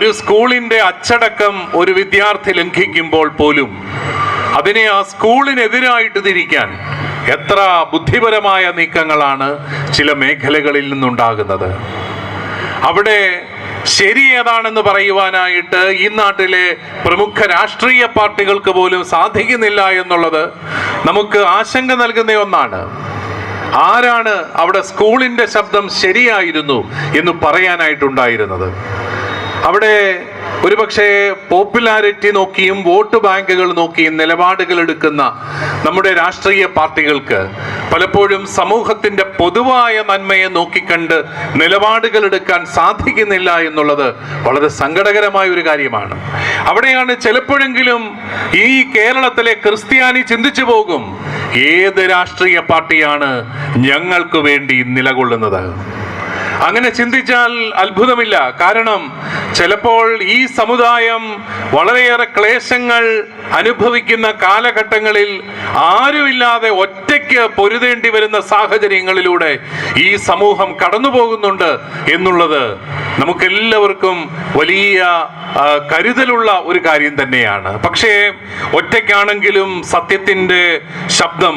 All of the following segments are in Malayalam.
ഒരു സ്കൂളിന്റെ അച്ചടക്കം ഒരു വിദ്യാർത്ഥി ലംഘിക്കുമ്പോൾ പോലും അതിനെ ആ സ്കൂളിനെതിരായിട്ട് തിരിക്കാൻ എത്ര ബുദ്ധിപരമായ നീക്കങ്ങളാണ് ചില മേഖലകളിൽ നിന്നുണ്ടാകുന്നത്. അവിടെ ശരി ഏതാണെന്ന് പറയുവാനായിട്ട് ഈ നാട്ടിലെ പ്രമുഖ രാഷ്ട്രീയ പാർട്ടികൾക്ക് പോലും സാധിക്കുന്നില്ല എന്നുള്ളത് നമുക്ക് ആശങ്ക നൽകുന്ന ഒന്നാണ്. ആരാണ് അവിടെ സ്കൂളിന്റെ ശബ്ദം ശരിയായിരുന്നു എന്ന് പറയാനായിട്ടുണ്ടായിരുന്നത്? അവിടെ ഒരുപക്ഷെ പോപ്പുലാരിറ്റി നോക്കിയും വോട്ട് ബാങ്കുകൾ നോക്കിയും നിലപാടുകൾ എടുക്കുന്ന നമ്മുടെ രാഷ്ട്രീയ പാർട്ടികൾക്ക് പലപ്പോഴും സമൂഹത്തിന്റെ പൊതുവായ നന്മയെ നോക്കിക്കണ്ട് നിലപാടുകൾ എടുക്കാൻ സാധിക്കുന്നില്ല എന്നുള്ളത് വളരെ സങ്കടകരമായ ഒരു കാര്യമാണ്. അവിടെയാണ് ചിലപ്പോഴെങ്കിലും ഈ കേരളത്തിലെ ക്രിസ്ത്യാനി ചിന്തിച്ചു പോകും ഏത് രാഷ്ട്രീയ പാർട്ടിയാണ് ഞങ്ങൾക്ക് വേണ്ടി നിലകൊള്ളുന്നത്? അങ്ങനെ ചിന്തിച്ചാൽ അത്ഭുതമില്ല. കാരണം ചിലപ്പോൾ ഈ സമുദായം വളരെയേറെ ക്ലേശങ്ങൾ അനുഭവിക്കുന്ന കാലഘട്ടങ്ങളിൽ ആരുമില്ലാതെ ഒറ്റയ്ക്ക് പൊരുതേണ്ടി വരുന്ന സാഹചര്യങ്ങളിലൂടെ ഈ സമൂഹം കടന്നു പോകുന്നുണ്ട് എന്നുള്ളത് നമുക്കെല്ലാവർക്കും വലിയ കരുതലുള്ള ഒരു കാര്യം തന്നെയാണ്. പക്ഷേ ഒറ്റയ്ക്കാണെങ്കിലും സത്യത്തിന്റെ ശബ്ദം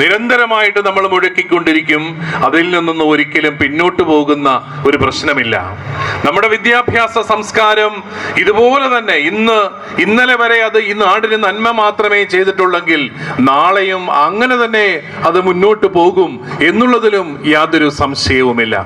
നിരന്തരമായിട്ട് നമ്മൾ മുഴക്കിക്കൊണ്ടിരിക്കും. അതിൽ നിന്നൊന്നും ഒരിക്കലും പിന്നോട്ട് പോകുന്ന ഒരു പ്രശ്നമില്ല. നമ്മുടെ വിദ്യാഭ്യാസ സംസ്കാരം ഇതുപോലെ തന്നെ ഇന്ന് ഇന്നലെ വരെ അത് ഈ നാടിന് നന്മ മാത്രമേ ചെയ്തിട്ടുള്ളെങ്കിൽ നാളെയും അങ്ങനെ തന്നെ അത് മുന്നോട്ട് പോകും എന്നുള്ളതിലും യാതൊരു സംശയവുമില്ല.